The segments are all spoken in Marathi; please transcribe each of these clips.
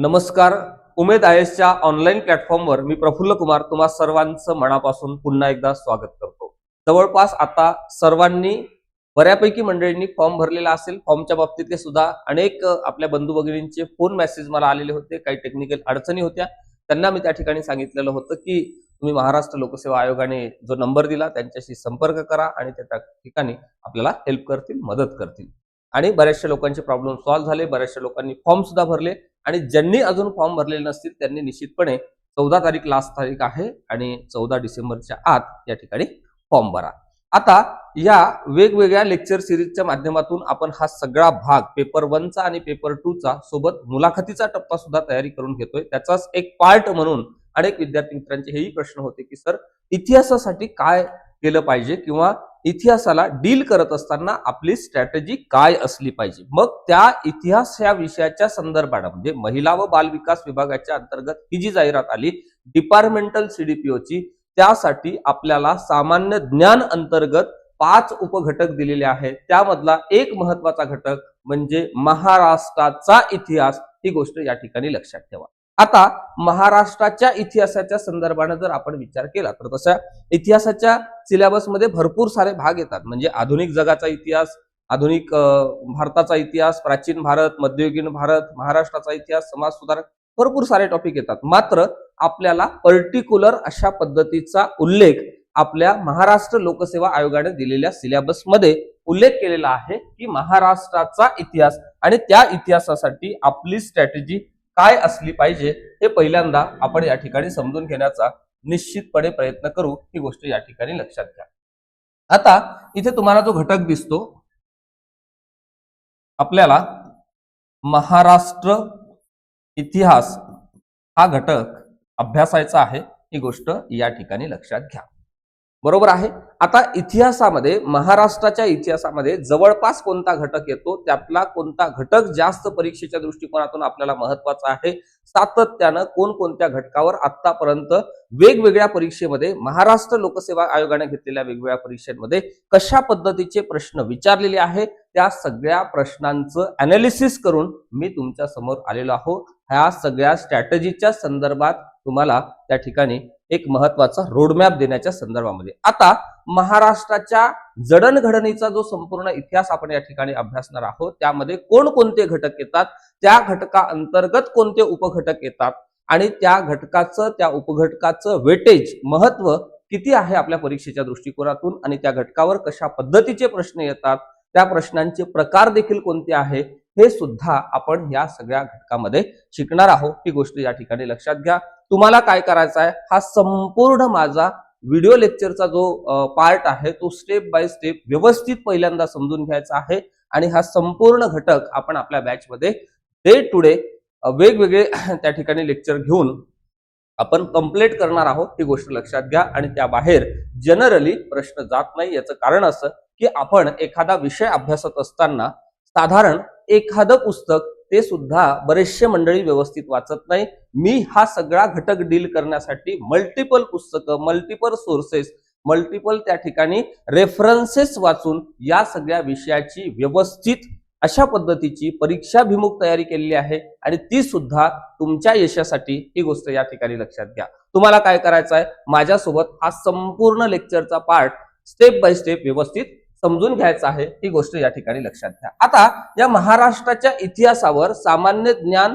नमस्कार. उमेद आय एसच्या ऑनलाईन प्लॅटफॉर्मवर मी प्रफुल्ल कुमार तुम्हा सर्वांचं मनापासून पुन्हा एकदा स्वागत करतो. जवळपास आता सर्वांनी बऱ्यापैकी मंडळींनी फॉर्म भरलेला असेल. फॉर्मच्या बाबतीतले सुद्धा अनेक आपल्या बंधू भगिनींचे फोन मेसेज मला आलेले होते. काही टेक्निकल अडचणी होत्या. त्यांना मी त्या ठिकाणी सांगितलेलं होतं की तुम्ही महाराष्ट्र लोकसेवा आयोगाने जो नंबर दिला त्यांच्याशी संपर्क करा आणि त्या त्या ठिकाणी आपल्याला हेल्प करतील मदत करतील. आणि बऱ्याचशा लोकांचे प्रॉब्लेम सॉल्व्ह झाले. बऱ्याचशा लोकांनी फॉर्म सुद्धा भरले. आणि ज्यांनी अजून फॉर्म भरलेले नसतील त्यांनी निश्चितपणे चौदा तारीख लास्ट तारीख आहे आणि चौदा डिसेंबरच्या आत या ठिकाणी फॉर्म भरा. आता या वेगवेगळ्या लेक्चर सिरीजच्या माध्यमातून आपण हा सगळा भाग पेपर वनचा आणि पेपर टूचा सोबत मुलाखतीचा टप्पा सुद्धा तयारी करून घेतोय. त्याचाच एक पार्ट म्हणून अनेक विद्यार्थी मित्रांचे हेही प्रश्न होते की सर इतिहासासाठी काय केलं पाहिजे किंवा इतिहासाला डील करत असताना आपली स्ट्रॅटेजी काय असली पाहिजे? मग त्या इतिहास या विषयाच्या संदर्भात म्हणजे महिला व बाल विकास विभागाच्या अंतर्गत ही जी जाहिरात आली डिपार्टमेंटल सीडीपीओची त्यासाठी आपल्याला सामान्य ज्ञान अंतर्गत पाच उपघटक दिलेले आहेत. त्यामधला एक महत्त्वाचा घटक म्हणजे महाराष्ट्राचा इतिहास. ही गोष्ट या ठिकाणी लक्षात ठेवा. आता महाराष्ट्राच्या इतिहासाच्या संदर्भाने जर आपण विचार केला तर तशा इतिहासाच्या सिलेबसमध्ये भरपूर सारे भाग येतात. म्हणजे आधुनिक जगाचा इतिहास आधुनिक भारताचा इतिहास प्राचीन भारत मध्ययुगीन भारत महाराष्ट्राचा इतिहास समाज सुधारक भरपूर सारे टॉपिक येतात. मात्र आपल्याला पर्टिक्युलर अशा पद्धतीचा उल्लेख आपल्या महाराष्ट्र लोकसेवा आयोगाने दिलेल्या सिलेबसमध्ये उल्लेख केलेला आहे की महाराष्ट्राचा इतिहास आणि त्या इतिहासासाठी आपली स्ट्रॅटेजी काय असली पाहिजे हे पहिल्यांदा आपण या ठिकाणी समजून घेण्याचा निश्चितपणे प्रयत्न करू. ही गोष्ट या ठिकाणी लक्षात घ्या. आता इथे तुम्हाला जो घटक दिसतो आपल्याला महाराष्ट्र इतिहास हा घटक अभ्यासायचा आहे. ही गोष्ट या ठिकाणी लक्षात घ्या. बरोबर आहे? आता इतिहासामध्ये महाराष्ट्राच्या इतिहासामध्ये जवळपास कोणता घटक येतो? त्यातला कोणता घटक जास्त परीक्षेच्या दृष्टिकोनातून आपल्याला महत्त्वाचा आहे? सातत्यानं कोणकोणत्या घटकावर आतापर्यंत वेगवेगळ्या परीक्षेमध्ये महाराष्ट्र लोकसेवा आयोगाने घेतलेल्या वेगवेगळ्या परीक्षांमध्ये कशा पद्धतीचे प्रश्न विचारलेले आहे? त्या सगळ्या प्रश्नांचं अनालिसिस करून मी तुमच्यासमोर आलेलो आहो. ह्या सगळ्या स्ट्रॅटेजीच्या संदर्भात तुम्हाला त्या ठिकाणी एक महत्त्वाचा रोडमॅप देण्याच्या संदर्भामध्ये. आता महाराष्ट्राच्या जडणघडणीचा जो संपूर्ण इतिहास आपण या ठिकाणी अभ्यासणार आहोत त्यामध्ये कोणकोणते घटक येतात त्या घटका अंतर्गत कोणते उपघटक येतात आणि त्या घटकाचं त्या उपघटकाचं वेटेज महत्त्व किती आहे आपल्या परीक्षेच्या दृष्टिकोनातून आणि त्या घटकावर कशा पद्धतीचे प्रश्न येतात त्या प्रश्नांचे प्रकार देखील कोणते आहे हे सुद्धा आपण या सगळ्या घटकामध्ये शिकणार आहोत. ही गोष्ट या ठिकाणी लक्षात घ्या. तुम्हाला काय करायचं आहे? हा संपूर्ण माझा व्हिडिओ लेक्चरचा जो पार्ट आहे तो स्टेप बाय स्टेप व्यवस्थित पहिल्यांदा समजून घ्यायचा आहे आणि हा संपूर्ण घटक आपण आपल्या बॅचमध्ये डे टू डे वेगवेगळे त्या ठिकाणी लेक्चर घेऊन आपण कंप्लीट करणार आहोत. ही गोष्ट लक्षात घ्या आणि त्या बाहेर जनरली प्रश्न जात नाही. याचं कारण असं की आपण एखादा विषय अभ्यासत असताना साधारण एखादं पुस्तक ते सुद्धा बरेचसे मंडळी व्यवस्थित वाचत नाही. मी हा सगळा घटक डील करण्यासाठी मल्टिपल पुस्तकं मल्टिपल सोर्सेस मल्टिपल त्या ठिकाणी रेफरन्सेस वाचून या सगळ्या विषयाची व्यवस्थित अशा पद्धतीची परीक्षाभिमुख तयारी केलेली आहे आणि ती सुद्धा तुमच्या यशासाठी ही गोष्ट या ठिकाणी लक्षात घ्या. तुम्हाला काय करायचं आहे माझ्यासोबत हा संपूर्ण लेक्चरचा पार्ट स्टेप बाय स्टेप व्यवस्थित समजून घ्यायचं आहे ही गोष्ट या ठिकाणी लक्षात घ्या. आता या महाराष्ट्राच्या इतिहासावर सामान्य ज्ञान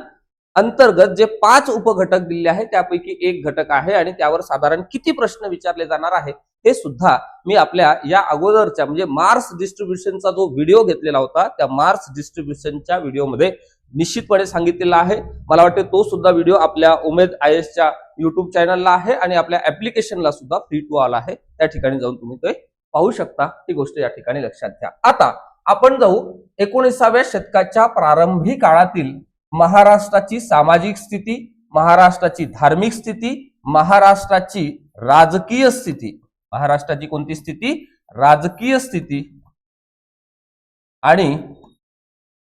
अंतर्गत जे पाच उपघटक दिले आहेत त्यापैकी एक घटक आहे आणि त्यावर साधारण किती प्रश्न विचारले जाणार आहे हे सुद्धा मी आपल्या या अगोदरच्या म्हणजे मार्स डिस्ट्रीब्युशनचा जो व्हिडिओ घेतलेला होता त्या मार्स डिस्ट्रीब्युशनच्या व्हिडिओमध्ये निश्चितपणे सांगितलेला आहे. मला वाटते तो सुद्धा व्हिडिओ आपल्या उमेद आय एसच्या युट्यूब चॅनलला आहे आणि आपल्या ऍप्लिकेशनला सुद्धा फ्री टू आला आहे. त्या ठिकाणी जाऊन तुम्ही ते पाहू शकता ही गोष्ट या ठिकाणी लक्षात घ्या. आता आपण जाऊ एकोणीसाव्या शतकाच्या प्रारंभी काळातील महाराष्ट्राची सामाजिक स्थिती महाराष्ट्राची धार्मिक स्थिती महाराष्ट्राची राजकीय स्थिती. महाराष्ट्राची कोणती स्थिती? राजकीय स्थिती. आणि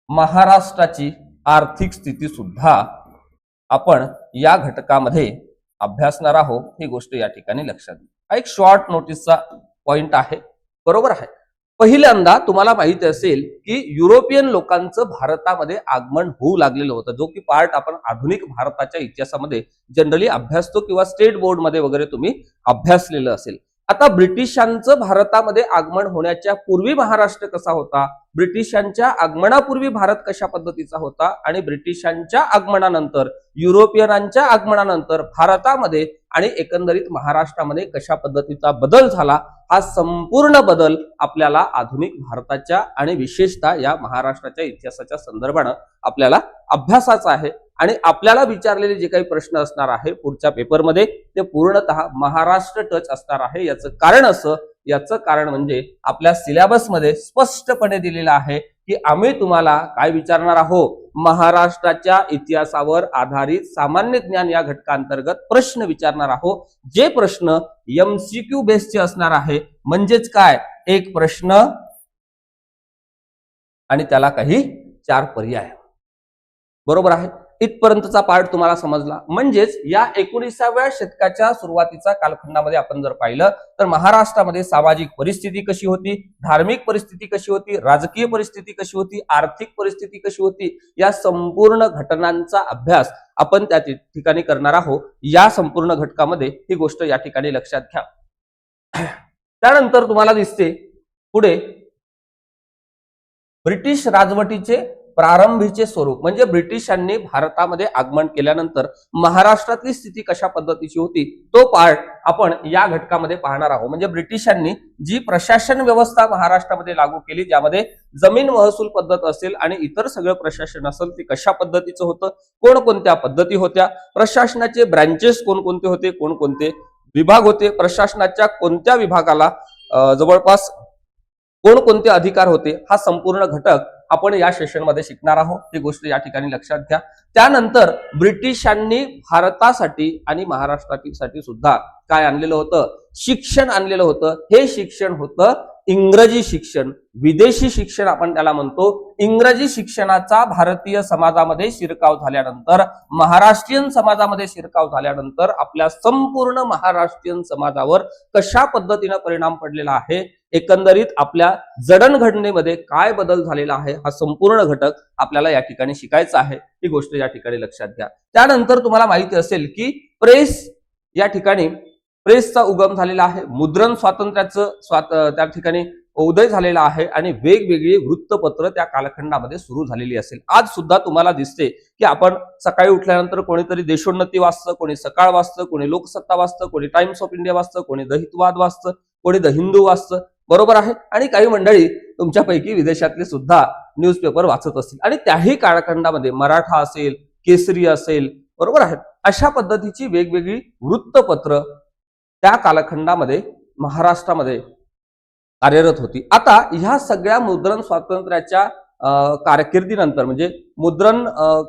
महाराष्ट्राची आर्थिक स्थिती सुद्धा आपण या घटकामध्ये अभ्यासणार आहोत ही गोष्ट या ठिकाणी लक्षात घ्या. एक शॉर्ट नोटीसचा पॉइंट आहे. बरोबर आहे. पहिल्यांदा तुम्हाला माहिती असेल की युरोपियन लोकांचं भारतामध्ये आगमन होऊ लागलेलं होतं जो की पार्ट आपण आधुनिक भारताच्या इतिहासामध्ये जनरली अभ्यासतो किंवा स्टेट बोर्डमध्ये वगैरे तुम्ही अभ्यासलेलं असेल. आता ब्रिटिशांचं भारतामध्ये आगमन होण्याच्या पूर्वी महाराष्ट्र कसा होता? ब्रिटिशांच्या आगमनापूर्वी भारत कशा पद्धतीचा होता? आणि ब्रिटिशांच्या आगमनानंतर युरोपियनांच्या आगमनानंतर भारतामध्ये आणि एकंदरीत महाराष्ट्रामध्ये कशा पद्धतीचा बदल झाला? हा संपूर्ण बदल आपल्याला आधुनिक भारताच्या आणि विशेषतः या महाराष्ट्राच्या इतिहासाच्या संदर्भानं आपल्याला अभ्यासाचा आहे. आणि आपल्याला विचारलेले जे काही प्रश्न असणार आहे पुढच्या पेपरमध्ये ते पूर्णतः महाराष्ट्र टच असणार आहे. याचं कारण असं याचं कारण म्हणजे आपल्या सिलेबसमध्ये स्पष्टपणे दिलेलं आहे की आम्ही तुम्हाला काय विचारणार आहोत महाराष्ट्राच्या इतिहासावर आधारित सामान्य ज्ञान या घटकांतर्गत प्रश्न विचारणार आहोत जे प्रश्न एमसीक्यू बेसचे असणार आहे म्हणजेच काय? एक प्रश्न आणि त्याला काही चार पर्याय. बरोबर आहे? इथपर्यंतचा पार्ट तुम्हाला समजला. म्हणजेच या एकोणीसाव्या शतकाच्या सुरुवातीचा कालखंडामध्ये आपण जर पाहिलं तर महाराष्ट्रामध्ये सामाजिक परिस्थिती कशी होती? धार्मिक परिस्थिती कशी होती? राजकीय परिस्थिती कशी होती? आर्थिक परिस्थिती कशी होती? या संपूर्ण घटनांचा अभ्यास आपण त्या ठिकाणी करणार आहोत. या संपूर्ण घटकामध्ये ही गोष्ट या ठिकाणी लक्षात घ्या. त्यानंतर तुम्हाला दिसते पुढे. ब्रिटिश राजवटीचे प्रारंभीचे स्वरूप म्हणजे ब्रिटिशांनी भारतामध्ये आगमन केल्यानंतर महाराष्ट्रातली स्थिती कशा पद्धतीची होती तो पार्ट आपण या घटकामध्ये पाहणार आहोत. म्हणजे ब्रिटिशांनी जी प्रशासन व्यवस्था महाराष्ट्रामध्ये लागू केली ज्यामध्ये जमीन महसूल पद्धत असेल आणि इतर सगळं प्रशासन असेल ते कशा पद्धतीचं होतं कोणकोणत्या पद्धती होत्या प्रशासनाचे ब्रँचेस कोणकोणते होते कोणकोणते विभाग होते प्रशासनाच्या कोणत्या विभागाला जवळपास कोणकोणते अधिकार होते हा संपूर्ण घटक आपण या सेशनमध्ये शिकणार आहोत. ही गोष्ट या ठिकाणी लक्षात घ्या. त्यानंतर ब्रिटिशांनी भारतासाठी आणि महाराष्ट्रासाठी सुद्धा काय आणलेलं होतं? शिक्षण आणलेलं होतं. हे शिक्षण होतं इंग्रजी शिक्षण विदेशी शिक्षण आपण त्याला म्हणतो. इंग्रजी शिक्षणाचा भारतीय समाजामध्ये शिरकाव झाल्यानंतर महाराष्ट्रीयन समाजामध्ये शिरकाव झाल्यानंतर आपल्या संपूर्ण महाराष्ट्रीयन समाजावर कशा पद्धतीनं परिणाम पडलेला आहे? एकंदरीत आपल्या जडणघडणीमध्ये काय बदल झालेला आहे? हा संपूर्ण घटक आपल्याला या ठिकाणी शिकायचा आहे. ही गोष्ट या ठिकाणी लक्षात घ्या. त्यानंतर तुम्हाला माहिती असेल की प्रेस या ठिकाणी प्रेसचा उगम झालेला आहे मुद्रण स्वातंत्र्याचं स्वात त्या ठिकाणी उदय झालेला आहे आणि वेगवेगळी वृत्तपत्र त्या कालखंडामध्ये सुरू झालेली असेल. आज सुद्धा तुम्हाला दिसते की आपण सकाळी उठल्यानंतर कोणीतरी देशोन्नती वाचतं कोणी सकाळ वाचतं कोणी लोकसत्ता वाचतं कोणी टाइम्स ऑफ इंडिया वाचतं कोणी दहितवाद वाचतं कोणी द हिंदू वाचतं. बरोबर आहे? आणि काही मंडळी तुमच्यापैकी विदेशातले सुद्धा न्यूजपेपर वाचत असतील. आणि त्याही कालखंडामध्ये मराठा असेल केसरी असेल बरोबर आहे? अशा पद्धतीची वेगवेगळी वृत्तपत्र त्या कालखंडामध्ये महाराष्ट्रामध्ये कार्यरत होती. आता ह्या सगळ्या मुद्रण स्वातंत्र्याच्या अं, कारकिर्दीनंतर म्हणजे मुद्रण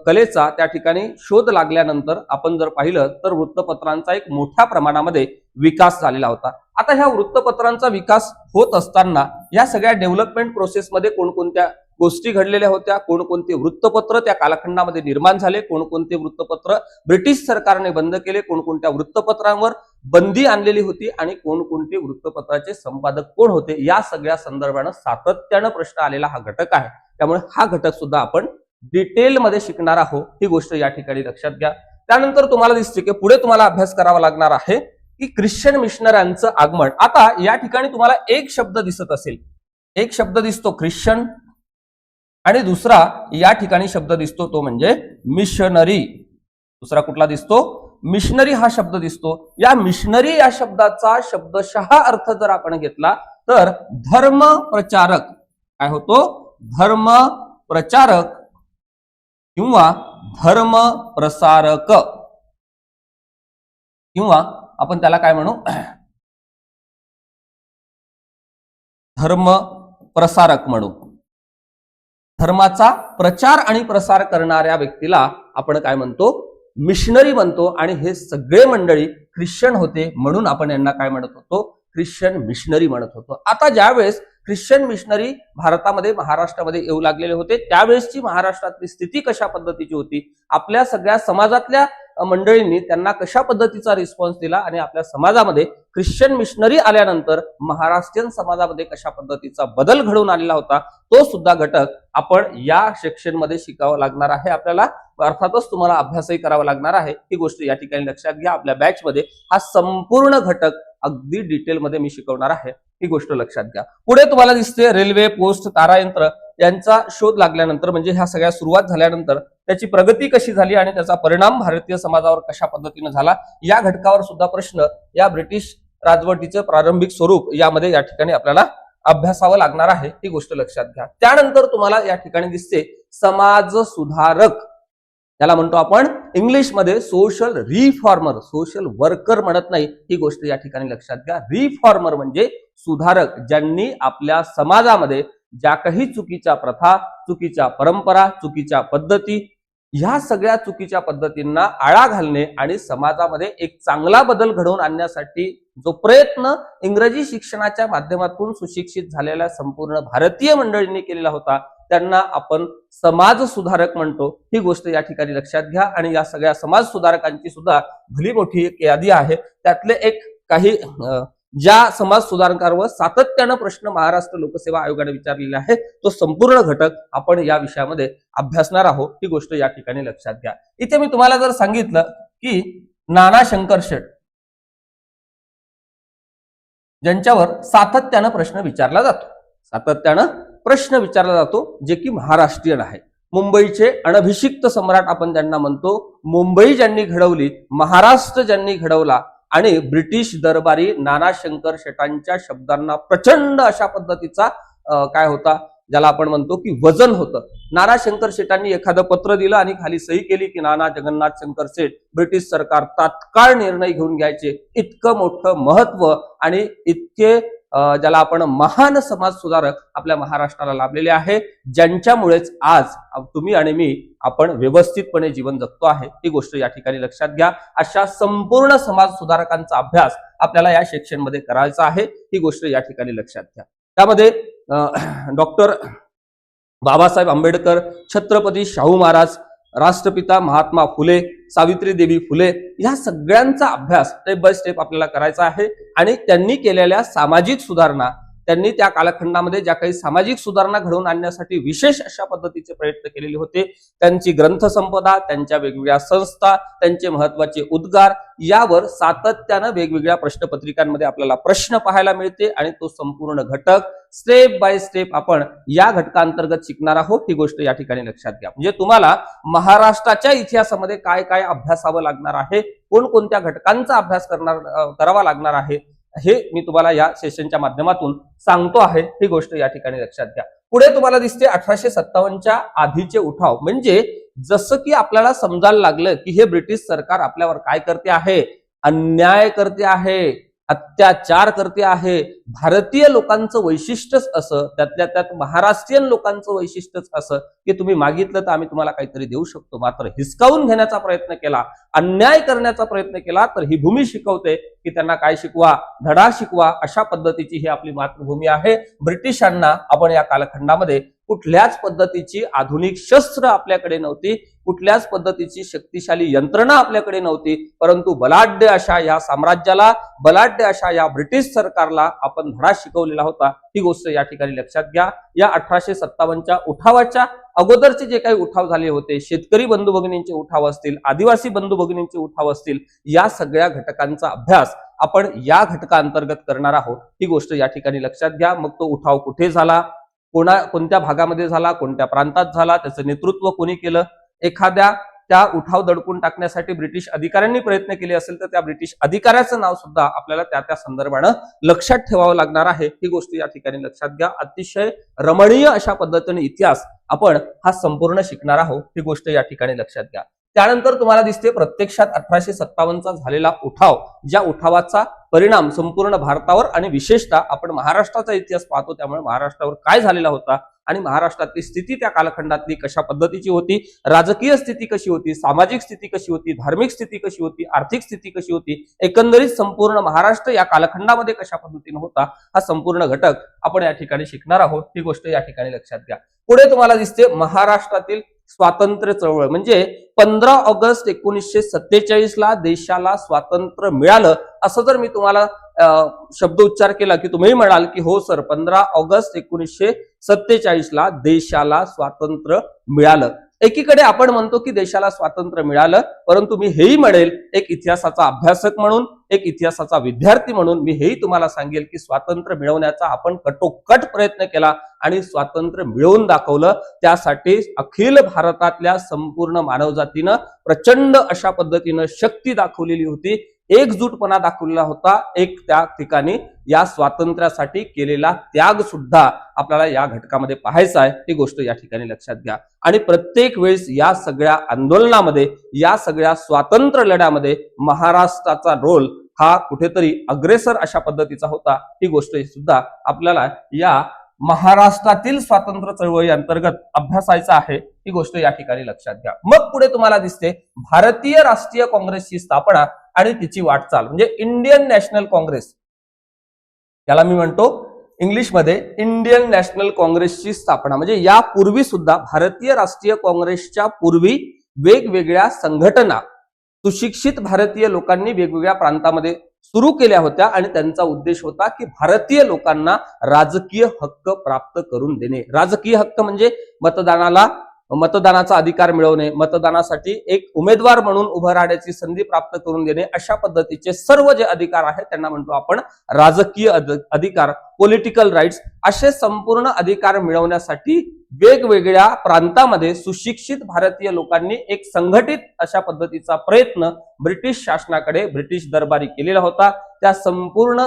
कलेचा त्या ठिकाणी शोध लागल्यानंतर आपण जर पाहिलं तर वृत्तपत्रांचा एक मोठ्या प्रमाणामध्ये विकास झालेला होता. आता ह्या वृत्तपत्रांचा विकास होत असताना या सगळ्या डेव्हलपमेंट प्रोसेसमध्ये कोणकोणत्या गोष्टी घडलेल्या होत्या कोणकोणते वृत्तपत्र त्या कालखंडामध्ये निर्माण झाले कोणकोणते वृत्तपत्र ब्रिटिश सरकारने बंद केले कोणकोणत्या वृत्तपत्रांवर बंदी आणलेली होती आणि कोणकोणते वृत्तपत्राचे संपादक कोण होते या सगळ्या संदर्भानं सातत्यानं प्रश्न आलेला हा घटक आहे. त्यामुळे हा घटक सुद्धा आपण डिटेलमध्ये शिकणार आहोत. ही गोष्ट या ठिकाणी लक्षात घ्या. त्यानंतर तुम्हाला दिसते की पुढे तुम्हाला अभ्यास करावा लागणार आहे की ख्रिश्चन मिशनऱ्यांचं आगमन. आता या ठिकाणी तुम्हाला एक शब्द दिसत असेल. एक शब्द दिसतो ख्रिश्चन आणि दुसरा या ठिकाणी शब्द दिसतो तो म्हणजे मिशनरी. दुसरा कुठला दिसतो? मिशनरी हा शब्द दिसतो. या मिशनरी या शब्दाचा शब्दशः अर्थ जर आपण घेतला तर धर्म प्रचारक काय होतो? धर्म प्रचारक किंवा धर्म प्रसारक. किंवा आपण त्याला काय म्हणू? धर्म प्रसारक म्हणू. धर्माचा प्रचार आणि प्रसार करणाऱ्या व्यक्तीला आपण काय म्हणतो? मिशनरी म्हणतो आणि हे सगळे मंडळी ख्रिश्चन होते म्हणून आपण यांना काय म्हणत होतो? ख्रिश्चन मिशनरी म्हणत होतो. आता ज्यावेळेस ख्रिश्चन मिशनरी भारतामध्ये महाराष्ट्रामध्ये येऊ लागलेले होते त्यावेळेसची महाराष्ट्रातली स्थिती कशा पद्धतीची होती? आपल्या सगळ्या समाजातल्या मंडळींनी त्यांना कशा पद्धतीचा रिस्पॉन्स दिला आणि आपल्या समाजामध्ये ख्रिश्चन मिशनरी आल्यानंतर महाराष्ट्रीयन समाजामध्ये कशा पद्धतीचा बदल घडून आलेला होता? तो सुद्धा घटक आपण या सेक्शनमध्ये शिकावा लागणार आहे आपल्याला. अर्थातच तुम्हाला अभ्यासही करावा लागणार आहे. ही गोष्ट या ठिकाणी लक्षात घ्या. आपल्या बॅच मध्ये हा संपूर्ण घटक अगदी डिटेलमध्ये मी शिकवणार आहे. ही गोष्ट लक्षात घ्या. पुढे तुम्हाला दिसते रेल्वे पोस्ट तारायंत्र यांचा शोध लागल्यानंतर म्हणजे ह्या सगळ्या सुरुवात झाल्यानंतर त्याची प्रगती कशी झाली आणि त्याचा परिणाम भारतीय समाजावर कशा पद्धतीने झाला या घटकावर सुद्धा प्रश्न या ब्रिटिश राजवटीचं प्रारंभिक स्वरूप यामध्ये या ठिकाणी आपल्याला अभ्यासावं लागणार आहे. ही गोष्ट लक्षात घ्या. त्यानंतर तुम्हाला या ठिकाणी दिसते समाज सुधारक त्याला म्हणतो आपण इंग्लिशमध्ये सोशल रिफॉर्मर सोशल वर्कर म्हणत नाही. ही गोष्ट या ठिकाणी लक्षात घ्या. रिफॉर्मर म्हणजे सुधारक ज्यांनी आपल्या समाजामध्ये ज्या काही चुकीच्या प्रथा चुकीच्या परंपरा चुकीच्या पद्धती ह्या सगळ्या चुकीच्या पद्धतींना आळा घालणे आणि समाजामध्ये एक चांगला बदल घडवून आणण्यासाठी जो प्रयत्न इंग्रजी शिक्षणाच्या माध्यमातून सुशिक्षित झालेल्या संपूर्ण भारतीय मंडळींनी केलेला होता त्यांना आपण समाज सुधारक म्हणतो. ही गोष्ट या ठिकाणी लक्षात घ्या आणि या सगळ्या समाज सुधारकांची सुद्धा भली मोठी एक यादी आहे. त्यातले एक काही ज्या समाज सुधारकांवर सातत्यानं प्रश्न महाराष्ट्र लोकसेवा आयोगाने विचारलेला आहे तो संपूर्ण घटक आपण या विषयामध्ये अभ्यासणार आहोत. ही गोष्ट या ठिकाणी लक्षात घ्या. इथे मी तुम्हाला जर सांगितलं की नाना शंकर शेठ ज्यांच्यावर सातत्यानं प्रश्न विचारला जातो. सातत्यानं प्रश्न विचारला जातो जे की महाराष्ट्रीयन आहे. मुंबईचे अनभिषिक्त सम्राट आपण ज्यांना म्हणतो मुंबई ज्यांनी घडवली महाराष्ट्र ज्यांनी घडवला आणि ब्रिटिश दरबारी नाना शंकर शेटांच्या शब्दांना प्रचंड अशा पद्धतीचा काय होता ज्याला आपण म्हणतो की वजन होतं. नाना शंकर शेटांनी एखादं पत्र दिलं आणि खाली सही केली की नाना जगन्नाथ शंकर शेठ ब्रिटिश सरकार तात्काळ निर्णय घेऊन घ्यायचे. इतकं मोठं महत्त्व आणि इतके ज्याला आपण महान समाज सुधारक आपल्या महाराष्ट्राला लाभलेले आहे ज्यांच्यामुळेच आज तुम्ही आणि मी आपण व्यवस्थितपणे जीवन जगतो आहे ही गोष्ट या ठिकाणी लक्षात घ्या. अशा संपूर्ण समाज सुधारकांचा अभ्यास आपल्याला या सेक्शनमध्ये करायचा आहे ही गोष्ट या ठिकाणी लक्षात घ्या. त्यामध्ये डॉक्टर बाबासाहेब आंबेडकर छत्रपती शाहू महाराज राष्ट्रपिता महात्मा फुले सावित्री देवी फुले या सगळ्यांचा अभ्यास स्टेप बाय स्टेप आपल्याला करायचा आहे. आणि त्यांनी केलेल्या सामाजिक सुधारणा त्यांनी त्या कालखंडामध्ये ज्या काही सामाजिक सुधारणा घडवून आणण्यासाठी विशेष अशा पद्धतीचे प्रयत्न केलेले होते त्यांची ग्रंथसंपदा त्यांच्या वेगवेगळ्या संस्था त्यांचे महत्त्वाचे उद्गार यावर सातत्यानं वेगवेगळ्या प्रश्नपत्रिकांमध्ये आपल्याला प्रश्न पाहायला मिळते आणि तो संपूर्ण घटक स्टेप बाय स्टेप आपण या घटकांतर्गत शिकणार आहोत ही गोष्ट या ठिकाणी लक्षात घ्या. म्हणजे तुम्हाला महाराष्ट्राच्या इतिहासामध्ये काय काय अभ्यासावं लागणार आहे कोणकोणत्या घटकांचा अभ्यास करणार करावा लागणार आहे हे मी तुम्हाला या सेशनच्या माध्यमातून सांगतो आहे. ही गोष्ट या ठिकाणी लक्षात घ्या. पुढे तुम्हाला दिसते अठराशे सत्तावन्नच्या आधीचे उठाव. म्हणजे जसं की आपल्याला समजायला लागलं की हे ब्रिटिश सरकार आपल्यावर काय करते आहे? अन्याय करते आहे. अत्याचार करते आहे. भारतीय लोकांचं वैशिष्ट्यच असं त्यातल्या त्यात महाराष्ट्रीयन लोकांचं वैशिष्ट्यच असं की तुम्ही मागितलं तर आम्ही तुम्हाला काहीतरी देऊ शकतो. मात्र हिसकावून घेण्याचा प्रयत्न केला अन्याय करण्याचा प्रयत्न केला तर ही भूमी शिकवते की त्यांना काय शिकवा धडा शिकवा अशा पद्धतीची ही आपली मातृभूमी आहे. ब्रिटिशांना आपण या कालखंडामध्ये कुठल्याच पद्धतीची आधुनिक शस्त्र आपल्याकडे नव्हती कुठल्याच पद्धतीची शक्तिशाली यंत्रणा आपल्याकडे नव्हती परंतु बलाढ्य अशा या साम्राज्याला बलाढ्य अशा या ब्रिटिश सरकारला आपण धडा शिकवलेला होता. ही गोष्ट या ठिकाणी लक्षात घ्या. या अठराशे सत्तावन्नच्या उठावाच्या अगोदरचे जे काही उठाव झाले होते शेतकरी बंधू भगिनींचे उठाव असतील आदिवासी बंधू भगिनींचे उठाव असतील या सगळ्या घटकांचा अभ्यास आपण या घटकाअंतर्गत करणार आहोत. ही गोष्ट या ठिकाणी लक्षात घ्या. मग तो उठाव कुठे झाला? कोणा कोणत्या भागामध्ये झाला कोणत्या प्रांतात झाला त्याचं नेतृत्व कोणी केलं? एखाद्या त्या उठाव दडकून टाकण्यासाठी ब्रिटिश अधिकाऱ्यांनी प्रयत्न केले असेल तर त्या ब्रिटिश अधिकाऱ्याचं नाव सुद्धा आपल्याला त्या त्या संदर्भानं लक्षात ठेवावं लागणार आहे. ही गोष्ट या ठिकाणी लक्षात घ्या. अतिशय रमणीय अशा पद्धतीने इतिहास आपण हा संपूर्ण शिकणार आहोत. ही गोष्ट या ठिकाणी लक्षात घ्या. त्यानंतर तुम्हाला दिसते प्रत्यक्षात अठराशे सत्तावन्नचा झालेला उठाव ज्या उठावाचा परिणाम संपूर्ण भारतावर आणि विशेषतः आपण महाराष्ट्राचा इतिहास पाहतो त्यामुळे महाराष्ट्रावर काय झालेला होता आणि महाराष्ट्रातली स्थिती त्या कालखंडातली कशा पद्धतीची होती राजकीय स्थिती कशी होती सामाजिक स्थिती कशी होती धार्मिक स्थिती कशी होती आर्थिक स्थिती कशी होती एकंदरीत संपूर्ण महाराष्ट्र या कालखंडामध्ये कशा पद्धतीने होता हा संपूर्ण घटक आपण या ठिकाणी शिकणार आहोत ही गोष्ट या ठिकाणी लक्षात घ्या. पुढे तुम्हाला दिसते महाराष्ट्रातील स्वातंत्र्य चळवळ. म्हणजे पंधरा ऑगस्ट एकोणीसशे सत्तेचाळीस ला देशाला स्वातंत्र्य मिळालं. असं जर मी तुम्हाला शब्द उच्चार केला की तुम्ही म्हणाल की हो सर पंधरा ऑगस्ट एकोणीसशे सत्तेचाळीस ला देशाला स्वातंत्र्य मिळालं. एकीकडे आपण म्हणतो की देशाला स्वातंत्र्य मिळालं परंतु मी हेही म्हणेल एक इतिहासाचा अभ्यासक म्हणून एक इतिहासाचा विद्यार्थी म्हणून मी हेही तुम्हाला सांगेल की स्वातंत्र्य मिळवण्याचा आपण कटोकट प्रयत्न केला आणि स्वातंत्र्य मिळवून दाखवलं. त्यासाठी अखिल भारतातल्या संपूर्ण मानवजातीनं प्रचंड अशा पद्धतीनं शक्ती दाखवलेली होती. एकजूटपणा दाखवलेला होता. एक त्या ठिकाणी या स्वातंत्र्यासाठी केलेला त्याग सुद्धा आपल्याला या घटकामध्ये पाहायचा आहे. ही गोष्ट या ठिकाणी लक्षात घ्या. आणि प्रत्येक वेळेस या सगळ्या आंदोलनामध्ये या सगळ्या स्वातंत्र्य लढ्यामध्ये महाराष्ट्राचा रोल हा कुठेतरी अग्रेसर अशा पद्धतीचा होता. ही गोष्ट सुद्धा आपल्याला या महाराष्ट्रातील स्वातंत्र्य चळवळी अंतर्गत अभ्यासायचा आहे. ही गोष्ट या ठिकाणी लक्षात घ्या. मग पुढे तुम्हाला दिसते भारतीय राष्ट्रीय काँग्रेसची स्थापना आणि तिची वाटचाल. म्हणजे इंडियन नॅशनल काँग्रेस. याला मी म्हणतो इंग्लिशमध्ये इंडियन नॅशनल काँग्रेसची स्थापना. म्हणजे यापूर्वी सुद्धा भारतीय राष्ट्रीय काँग्रेसच्या पूर्वी वेगवेगळ्या संघटना सुशिक्षित भारतीय लोकांनी वेगवेगळ्या प्रांतामध्ये सुरू केल्या होत्या आणि त्यांचा उद्देश होता की भारतीय लोकांना राजकीय हक्क प्राप्त करून देणे. राजकीय हक्क म्हणजे मतदानाला मतदानाचा अधिकार मिळवणे मतदानासाठी एक उमेदवार म्हणून उभं राहण्याची संधी प्राप्त करून देणे अशा पद्धतीचे सर्व जे अधिकार आहेत त्यांना म्हणतो आपण राजकीय अधिकार पॉलिटिकल राईट्स असे संपूर्ण अधिकार मिळवण्यासाठी वेगवेगळ्या प्रांतामध्ये सुशिक्षित भारतीय लोकांनी एक संघटित अशा पद्धतीचा प्रयत्न ब्रिटिश शासनाकडे ब्रिटिश दरबारी केलेला होता. त्या संपूर्ण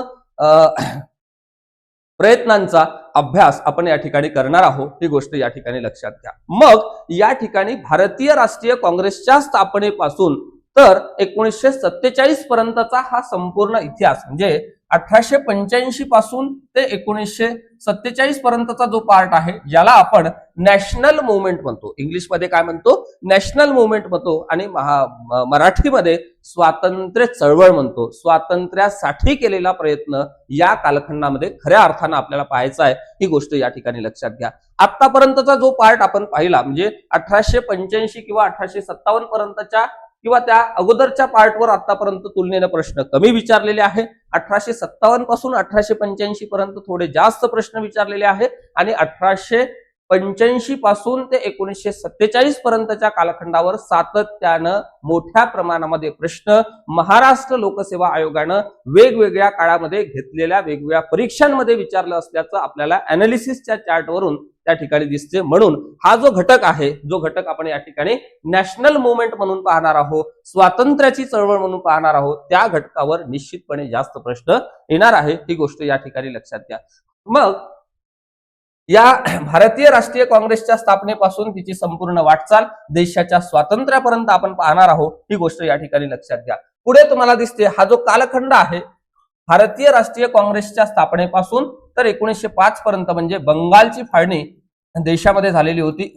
प्रयत्नांचा अभ्यास आपण या ठिकाणी करणार आहोत ही गोष्ट या ठिकाणी लक्षात घ्या. मग या ठिकाणी भारतीय राष्ट्रीय काँग्रेसच्या स्थापनेपासून तर एकोणीसशे सत्तेचाळीस पर्यंतचा हा संपूर्ण इतिहास म्हणजे अठराशे पंच्याऐंशी पासून ते एकोणीसशे सत्तेचाळीस पर्यंतचा जो पार्ट आहे ज्याला आपण नॅशनल मुवमेंट म्हणतो. इंग्लिशमध्ये काय म्हणतो? नॅशनल मुवमेंट म्हणतो आणि महा- मराठीमध्ये स्वातंत्र्य चळवळ म्हणतो. स्वातंत्र्यासाठी केलेला प्रयत्न या कालखंडामध्ये खऱ्या अर्थानं आपल्याला पाहायचा आहे. ही गोष्ट या ठिकाणी लक्षात घ्या. आतापर्यंतचा जो पार्ट आपण पाहिला म्हणजे अठराशे पंच्याऐंशी किंवा अठराशे सत्तावन्न पर्यंतच्या किंवा त्या अगोदरच्या पार्टवर आतापर्यंत तुलनेनं प्रश्न कमी विचारलेले आहे. अठराशे सत्तावन्नपासून अठराशे पंच्याऐंशी पर्यंत थोडे जास्त प्रश्न विचारलेले आहेत. आणि अठराशे पंच्याऐंशी पासून ते एकोणीसशे सत्तेचाळीस पर्यंतच्या कालखंडावर सातत्यानं मोठ्या प्रमाणामध्ये प्रश्न महाराष्ट्र लोकसेवा आयोगानं वेगवेगळ्या काळामध्ये घेतलेल्या वेगवेगळ्या परीक्षांमध्ये विचारलं असल्याचं आपल्याला अनालिसिसच्या चार्टवरून त्या ठिकाणी दिसते. म्हणून हा जो घटक आहे जो घटक आपण या ठिकाणी नॅशनल मुवमेंट म्हणून पाहणार आहोत स्वातंत्र्याची चळवळ म्हणून पाहणार आहोत त्या घटकावर निश्चितपणे जास्त प्रश्न येणार आहे. ही गोष्ट या ठिकाणी लक्षात घ्या. मग या भारतीय राष्ट्रीय काँग्रेसच्या स्थापनेपासून तिची संपूर्ण वाटचाल देशाच्या स्वातंत्र्यापर्यंत आपण पाहणार आहोत. ही गोष्ट या ठिकाणी लक्षात घ्या. पुढे तुम्हाला दिसते हा जो कालखंड आहे भारतीय राष्ट्रीय काँग्रेसच्या स्थापनेपासून तर एकोणीसशे पाच पर्यंत म्हणजे बंगालची फाळणी देशामध्ये झालेली होती.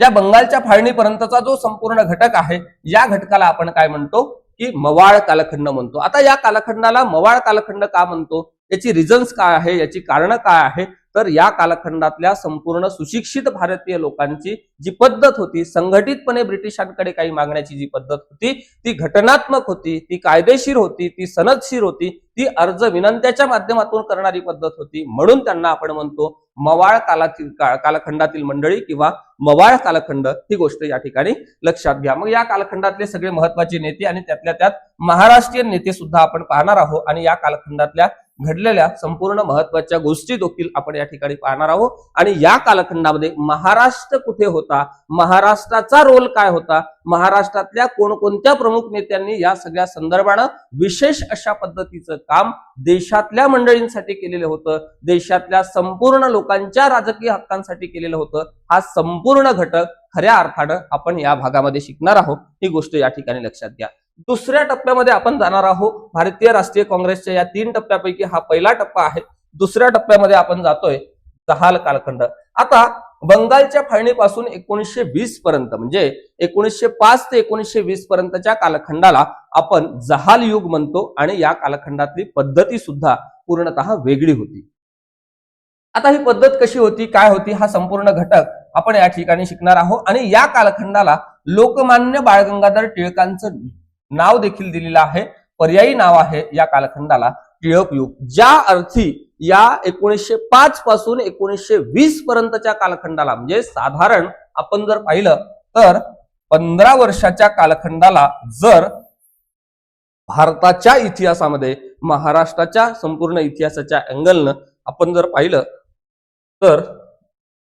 या बंगालच्या फाळणीपर्यंतचा जो संपूर्ण घटक आहे या घटकाला आपण काय म्हणतो? की मवाळ कालखंड म्हणतो. आता या कालखंडाला मवाळ कालखंड का म्हणतो? याची रिझन्स काय आहे याची कारणं काय आहे? तर या कालखंडातल्या संपूर्ण सुशिक्षित भारतीय लोकांची जी पद्धत होती संघटितपणे ब्रिटिशांकडे काही मागण्याची जी पद्धत होती ती घटनात्मक होती ती कायदेशीर होती ती सनदशीर होती ती अर्ज विनंत्याच्या माध्यमातून करणारी पद्धत होती. म्हणून त्यांना आपण म्हणतो मवाळ कालातील कालखंडातील मंडळी किंवा मवाळ कालखंड ही गोष्ट या ठिकाणी लक्षात घ्या. मग या कालखंडातले सगळे महत्त्वाचे नेते आणि त्यातल्या त्यात महाराष्ट्रीयन नेते सुद्धा आपण पाहणार आहोत आणि या कालखंडातल्या घडलेल्या संपूर्ण महत्त्वाच्या गोष्टी देखील आपण या ठिकाणी पाहणार आहोत. आणि या कालखंडामध्ये महाराष्ट्र कुठे होता? महाराष्ट्राचा रोल काय होता? महाराष्ट्रातल्या कोणकोणत्या प्रमुख नेत्यांनी या सगळ्या संदर्भानं विशेष अशा पद्धतीचं काम देशातल्या मंडळींसाठी केलेलं होतं? देशातल्या संपूर्ण लोकांच्या राजकीय हक्कांसाठी केलेलं होतं? हा संपूर्ण घटक खऱ्या अर्थानं आपण या भागामध्ये शिकणार आहोत. ही गोष्ट या ठिकाणी लक्षात घ्या. दुसऱ्या टप्प्यामध्ये आपण जाणार आहोत. भारतीय राष्ट्रीय काँग्रेसच्या या तीन टप्प्यापैकी हा पहिला टप्पा आहे. दुसऱ्या टप्प्यामध्ये आपण जातोय जहाल कालखंड. आता बंगालच्या फाळणीपासून एकोणीसशे वीस पर्यंत म्हणजे एकोणीसशे पाच ते एकोणीसशे वीस पर्यंतच्या कालखंडाला आपण जहाल युग म्हणतो आणि या कालखंडातली पद्धती सुद्धा पूर्णतः वेगळी होती. आता ही पद्धत कशी होती काय होती हा संपूर्ण घटक आपण या ठिकाणी शिकणार आहोत. आणि या कालखंडाला लोकमान्य बाळगंगाधर टिळकांचं नाव देखील दिलेलं आहे. पर्यायी नाव आहे या कालखंडाला. टिळक युग. ज्या अर्थी या एकोणीसशे पाच पासून एकोणीसशे वीस पर्यंतच्या कालखंडाला म्हणजे साधारण आपण जर पाहिलं तर पंधरा वर्षाच्या कालखंडाला जर भारताच्या इतिहासामध्ये महाराष्ट्राच्या संपूर्ण इतिहासाच्या अँगलनं आपण जर पाहिलं तर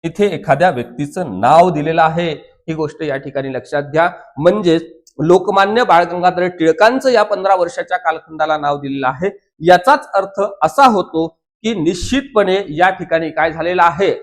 इथे एखाद्या व्यक्तीचं नाव दिलेलं आहे. ही गोष्ट या ठिकाणी लक्षात घ्या. म्हणजेच लोकमान्य बाळगंगाधर टिळकांचं या पंधरा वर्षाच्या कालखंडाला नाव दिलेलं आहे. याचाच अर्थ असा होतो की निश्चितपणे या ठिकाणी काय झालेलं आहे?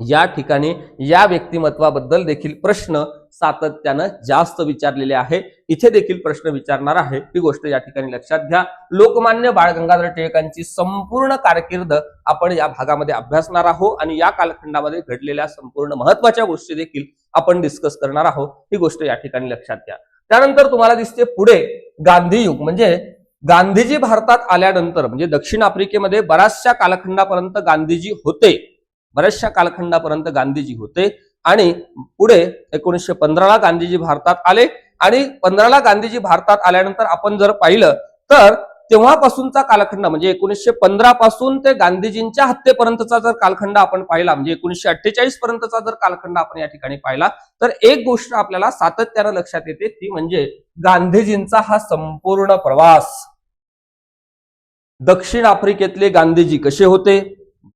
या ठिकाणी या व्यक्तिमत्वाबद्दल देखील प्रश्न सातत्यानं जास्त विचारलेले आहे. इथे देखील प्रश्न विचारणार आहे. ही गोष्ट या ठिकाणी लक्षात घ्या. लोकमान्य बाळ गंगाधर टिळकांची संपूर्ण कारकीर्द आपण या भागामध्ये अभ्यासणार आहोत आणि या कालखंडामध्ये घडलेल्या संपूर्ण महत्त्वाच्या गोष्टी देखील आपण डिस्कस करणार आहोत. ही गोष्ट या ठिकाणी लक्षात घ्या. त्यानंतर तुम्हाला दिसते पुढे गांधी युग. म्हणजे गांधीजी भारतात आल्यानंतर म्हणजे दक्षिण आफ्रिकेमध्ये बऱ्याचशा कालखंडापर्यंत गांधीजी होते. बऱ्याचशा कालखंडापर्यंत गांधीजी होते. आणि पुढे एकोणीसशे पंधराला गांधीजी भारतात आले. आणि पंधराला गांधीजी भारतात आल्यानंतर आपण जर पाहिलं तर तेव्हापासूनचा कालखंड म्हणजे एकोणीसशे पंधरा पासून ते गांधीजींच्या हत्येपर्यंतचा जर कालखंड आपण पाहिला म्हणजे एकोणीसशे अठ्ठेचाळीस पर्यंतचा जर कालखंड आपण या ठिकाणी पाहिला तर एक गोष्ट आपल्याला सातत्यानं लक्षात येते ती म्हणजे गांधीजींचा हा संपूर्ण प्रवास. दक्षिण आफ्रिकेतले गांधीजी कसे होते?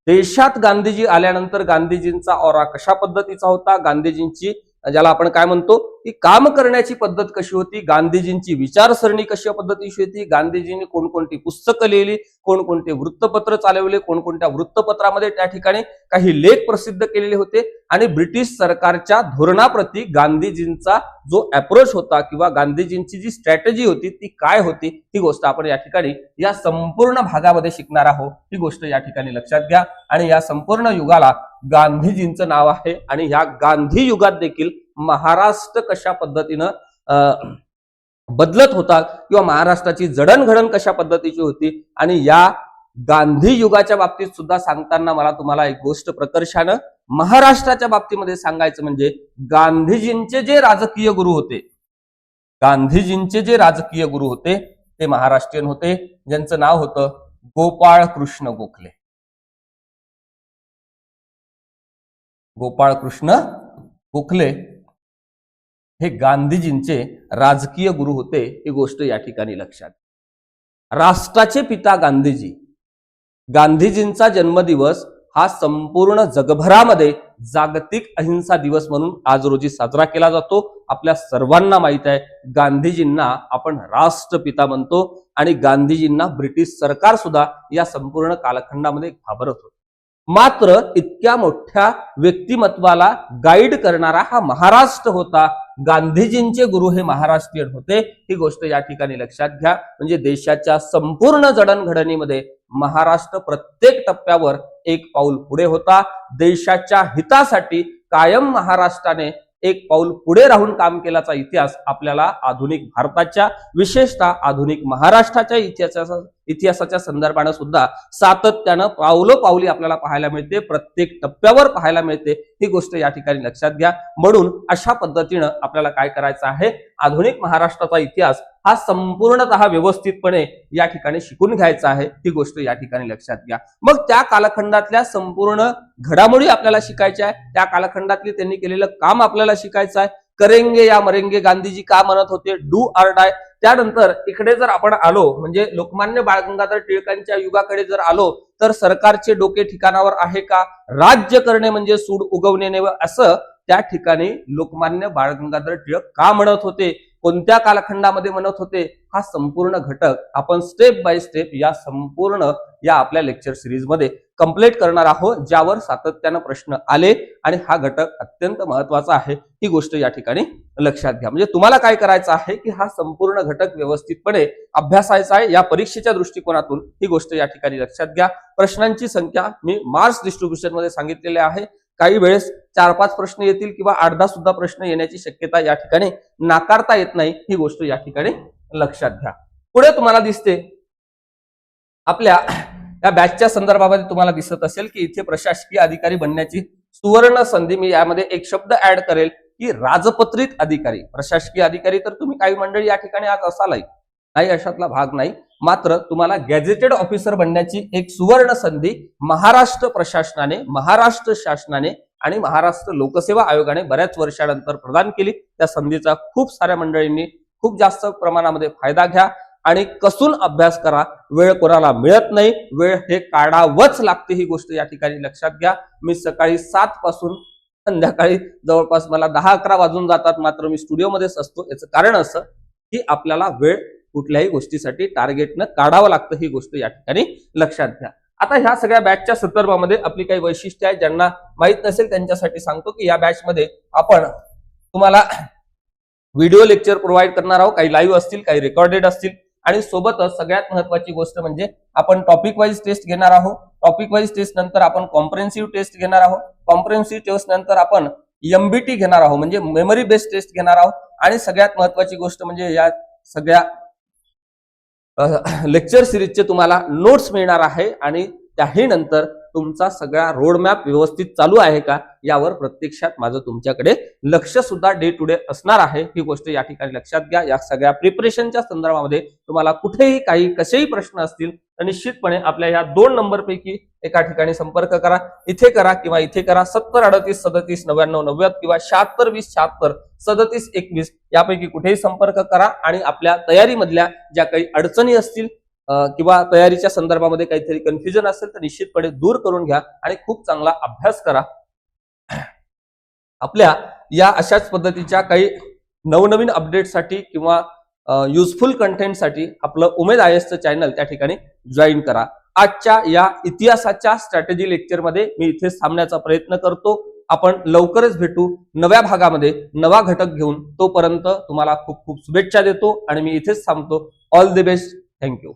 देशात गांधीजी आल्यानंतर गांधीजींचा ऑरा कशा पद्धतीचा होता? गांधीजींची ज्याला आपण काय म्हणतो की काम करण्याची पद्धत कशी होती गांधीजींची विचारसरणी कशा पद्धतीची होती गांधीजींनी कोणकोणती पुस्तकं लिहिली कोणकोणते वृत्तपत्र चालवले कोणकोणत्या वृत्तपत्रामध्ये त्या ठिकाणी काही लेख प्रसिद्ध केलेले होते आणि ब्रिटिश सरकारच्या धोरणाप्रती गांधीजींचा जो अप्रोच होता किंवा गांधीजींची जी स्ट्रॅटेजी होती ती काय होती ही गोष्ट आपण या ठिकाणी या संपूर्ण भागामध्ये शिकणार आहोत. ही गोष्ट या ठिकाणी लक्षात घ्या आणि या संपूर्ण युगाला गांधीजींचं नाव आहे. आणि ह्या गांधी युगात देखील महाराष्ट्र कशा पद्धतीनं अं, बदलत होता किंवा महाराष्ट्राची जडणघडण कशा पद्धतीची होती आणि या गांधी युगाच्या बाबतीत सुद्धा सांगताना मला तुम्हाला एक गोष्ट प्रकर्षानं महाराष्ट्राच्या बाबतीमध्ये सांगायचं म्हणजे गांधीजींचे जे राजकीय गुरु होते गांधीजींचे जे राजकीय गुरु होते ते महाराष्ट्रीयन होते. ज्यांचं नाव होतं गोपाळ कृष्ण गोखले. गोपाळ कृष्ण गोखले हे गांधीजींचे राजकीय गुरु होते ही गोष्ट या ठिकाणी लक्षात. राष्ट्राचे पिता गांधीजी. गांधीजींचा जन्मदिवस हा संपूर्ण जगभरामध्ये जागतिक अहिंसा दिवस म्हणून आज रोजी साजरा केला जातो. आपल्या सर्वांना माहीत आहे गांधीजींना आपण राष्ट्रपिता म्हणतो आणि गांधीजींना ब्रिटिश सरकार सुद्धा या संपूर्ण कालखंडामध्ये घाबरत होतं. मात्र इतक्या मोठ्या व्यक्तिमत्वाला गाईड करणारा हा महाराष्ट्र होता. गांधीजींचे गुरु हे महाराष्ट्रीयन होते. ही गोष्ट या ठिकाणी लक्षात घ्या. म्हणजे देशाच्या संपूर्ण जडणघडणीमध्ये महाराष्ट्र प्रत्येक टप्प्यावर एक पाऊल पुढे होता. देशाच्या हितासाठी कायम महाराष्ट्राने एक पाऊल पुढे राहून काम केल्याचा इतिहास आपल्याला आधुनिक भारताच्या विशेषतः आधुनिक महाराष्ट्राच्या इतिहासाचा इतिहासाच्या संदर्भाने सुद्धा सातत्यानं पावलं पावली आपल्याला पाहायला मिळते. प्रत्येक टप्प्यावर पाहायला मिळते. ही गोष्ट या ठिकाणी लक्षात घ्या. म्हणून अशा पद्धतीनं आपल्याला काय करायचं आहे? आधुनिक महाराष्ट्राचा इतिहास हा संपूर्णतः व्यवस्थितपणे या ठिकाणी शिकून घ्यायचा आहे. ही गोष्ट या ठिकाणी लक्षात घ्या. मग त्या कालखंडातल्या संपूर्ण घडामोडी आपल्याला शिकायच्या आहे. त्या कालखंडातली त्यांनी केलेलं काम आपल्याला शिकायचं आहे. करेंगे या मरेंगे गांधीजी का म्हणत होते? डू आर डाय त्यानंतर इकडे जर आपण आलो म्हणजे लोकमान्य बाळ गंगाधर टिळकांच्या युगाकडे जर आलो तर सरकारचे डोके ठिकाणावर आहे का? राज्य करणे म्हणजे सूड उगवणे नव्हे असं त्या ठिकाणी लोकमान्य बाळ गंगाधर टिळक का म्हणत होते? कोणत्या कालखंडामध्ये म्हणत होते? हा संपूर्ण घटक आपण स्टेप बाय स्टेप या संपूर्ण या आपल्या लेक्चर सिरीजमध्ये कंप्लीट करणार आहोत ज्यावर सातत्यानं प्रश्न आले आणि हा घटक अत्यंत महत्त्वाचा आहे. ही गोष्ट या ठिकाणी लक्षात घ्या. म्हणजे तुम्हाला काय करायचं आहे की हा संपूर्ण घटक व्यवस्थितपणे अभ्यासायचा आहे. या परीक्षेच्या दृष्टिकोनातून ही गोष्ट या ठिकाणी लक्षात घ्या. प्रश्नांची संख्या मी मार्क्स डिस्ट्रीब्युशनमध्ये सांगितलेले आहे. काही वेळेस चार पाच प्रश्न येतील किंवा आठ दहा सुद्धा प्रश्न येण्याची शक्यता या ठिकाणी नाकारता येत नाही. ही गोष्ट या ठिकाणी लक्षात घ्या. पुढे तुम्हाला दिसते. आपल्या या बॅचच्या संदर्भामध्ये तुम्हाला दिसत असेल की इथे प्रशासकीय अधिकारी बनण्याची सुवर्ण संधी मी यामध्ये एक शब्द ऍड करेल की राजपत्रित अधिकारी. प्रशासकीय अधिकारी तर तुम्ही काही मंडळी या ठिकाणी आज असालही. काही अशातला भाग नाही. मात्र तुम्हाला गॅझेटेड ऑफिसर बनण्याची एक सुवर्ण संधी महाराष्ट्र प्रशासनाने महाराष्ट्र शासनाने आणि महाराष्ट्र लोकसेवा आयोगाने बऱ्याच वर्षानंतर प्रदान केली. त्या संधीचा खूप साऱ्या मंडळींनी खूप जास्त प्रमाणामध्ये फायदा घ्या आणि कसून अभ्यास करा. वेळ कोणाला मिळत नाही वेळ हे काढावंच लागते ही गोष्ट या ठिकाणी लक्षात घ्या. मी सकाळी सात पासून संध्याकाळी जवळपास मला दहा अकरा वाजून जातात मात्र मी स्टुडिओमध्येच असतो. याचं कारण असं की आपल्याला वेळ कुठल्याही गोष्टीसाठी टार्गेटनं काढावं लागतं ही गोष्ट या ठिकाणी लक्षात घ्या. आता ह्या सगळ्या बॅचच्या संदर्भामध्ये आपली काही वैशिष्ट्य आहेत ज्यांना माहीत नसेल त्यांच्यासाठी सांगतो की या बॅचमध्ये आपण तुम्हाला व्हिडिओ लेक्चर प्रोव्हाइड करणार आहोत. काही लाईव्ह असतील काही रेकॉर्डेड असतील. आणि सोबतच सगळ्यात महत्वाची गोष्ट म्हणजे आपण टॉपिक वाईज टेस्ट घेणार आहोत. टॉपिक वाईज टेस्ट नंतर आपण कॉम्प्रेन्सिव्ह टेस्ट घेणार आहोत. कॉम्प्रेन्सिव्ह टेस्ट नंतर आपण एमबीटी घेणार आहोत. म्हणजे मेमरी बेस्ड टेस्ट घेणार आहोत. आणि सगळ्यात महत्वाची गोष्ट म्हणजे या सगळ्या लेक्चर सिरीजचे तुम्हाला नोट्स मिळणार आहे आणि त्याही नंतर तुमचा सगळा रोडमॅप व्यवस्थित चालू आहे का? यावर प्रत्यक्षात माझं तुमच्याकडे लक्ष सुद्धा डे टू डे असणार आहे. ही गोष्ट या ठिकाणी लक्षात घ्या. या सगळ्या प्रिपरेशनच्या संदर्भामध्ये तुम्हाला कुठेही काही कसेही प्रश्न असतील तर निश्चितपणे आपल्या या दोन नंबरपैकी एका ठिकाणी संपर्क करा. इथे करा किंवा इथे करा. सत्तर अडतीस सदतीस नव्याण्णव नव्वद किंवा शहात्तर वीस शहात्तर सदतीस एकवीस यापैकी कुठेही संपर्क करा आणि आपल्या तयारीमधल्या ज्या काही अडचणी असतील किंवा तयारीच्या संदर्भामध्ये काहीतरी कन्फ्युजन असेल तर निश्चितपणे दूर करून घ्या आणि खूप चांगला अभ्यास करा. आपल्या या अशाच पद्धतीच्या काही नवनवीन अपडेटसाठी किंवा युजफुल कंटेंटसाठी आपलं उमेद आय एसचं चॅनल त्या ठिकाणी जॉईन करा. आजच्या या इतिहासाच्या स्ट्रॅटेजी लेक्चरमध्ये मी इथेच थांबण्याचा प्रयत्न करतो. आपण लवकरच भेटू नव्या भागामध्ये नवा घटक घेऊन. तोपर्यंत तुम्हाला खूप खूप शुभेच्छा देतो आणि मी इथेच थांबतो. All the best thank you